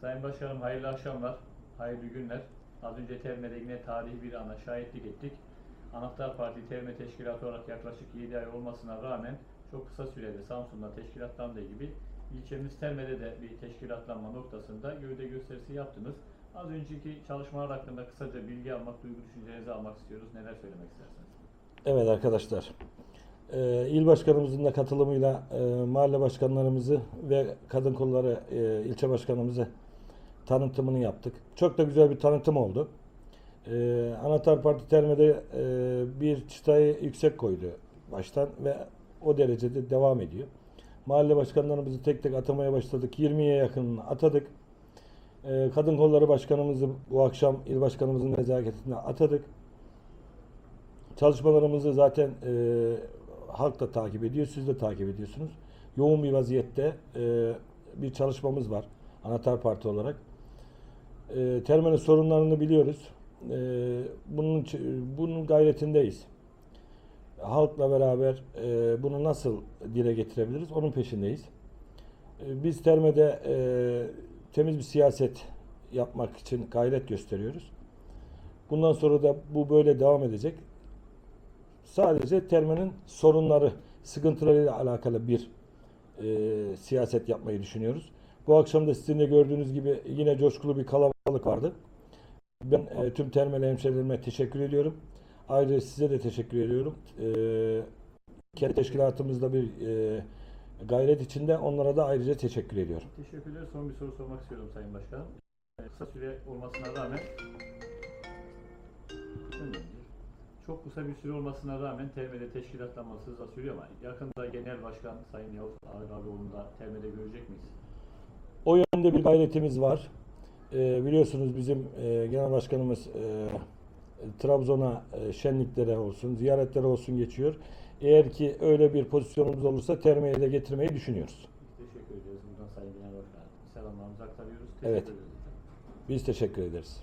Sayın Başkanım hayırlı akşamlar, hayırlı günler. Az önce Terme'de yine tarihi bir ana şahitlik ettik. Anahtar Parti Terme Teşkilatı olarak yaklaşık 7 ay olmasına rağmen çok kısa sürede Samsun'da teşkilatlandığı gibi ilçemiz Terme'de de bir teşkilatlanma noktasında gövde gösterisi yaptınız. Az önceki çalışmalar hakkında kısaca bilgi almak, duygu düşüncelerinizi almak istiyoruz. Neler söylemek istersiniz? Evet arkadaşlar. Ee, il başkanımızın da katılımıyla e, mahalle başkanlarımızı ve kadın kolları e, ilçe başkanımızı tanıtımını yaptık. Çok da güzel bir tanıtım oldu. Ee, Anahtar Parti Terme'de e, bir çıtayı yüksek koydu baştan ve o derecede devam ediyor. Mahalle başkanlarımızı tek tek atamaya başladık. 20'ye yakınını atadık. Ee, kadın kolları başkanımızı bu akşam il başkanımızın nezaketine atadık. Çalışmalarımızı zaten e, halk da takip ediyor, siz de takip ediyorsunuz. Yoğun bir vaziyette e, bir çalışmamız var Anahtar Parti olarak. E, terminal sorunlarını biliyoruz. E, bunun bunun gayretindeyiz. Halkla beraber e, bunu nasıl dile getirebiliriz? Onun peşindeyiz. E, biz Terme'de e, temiz bir siyaset yapmak için gayret gösteriyoruz. Bundan sonra da bu böyle devam edecek sadece termenin sorunları, sıkıntılarıyla alakalı bir e, siyaset yapmayı düşünüyoruz. Bu akşam da sizin de gördüğünüz gibi yine coşkulu bir kalabalık vardı. Ben e, tüm termel hemşehrilerime teşekkür ediyorum. Ayrıca size de teşekkür ediyorum. E, kendi teşkilatımızda bir e, gayret içinde onlara da ayrıca teşekkür ediyorum. Teşekkürler. Son bir soru sormak istiyorum Sayın Başkanım. Kısa süre olmasına rağmen. Çok kısa bir süre olmasına rağmen Terme'de teşkilatlanması hızla sürüyor ama yakında Genel Başkan Sayın Yavuz Ağabeyioğlu'nu da Terme'de görecek miyiz? O yönde bir gayretimiz var. Ee, biliyorsunuz bizim e, genel başkanımız e, Trabzon'a e, şenliklere olsun, ziyaretlere olsun geçiyor. Eğer ki öyle bir pozisyonumuz olursa Terme'ye de getirmeyi düşünüyoruz. Teşekkür ediyoruz. Buradan Sayın Genel Başkan'a selamlarımızı aktarıyoruz. Evet. Teşekkür ederiz. Biz teşekkür ederiz.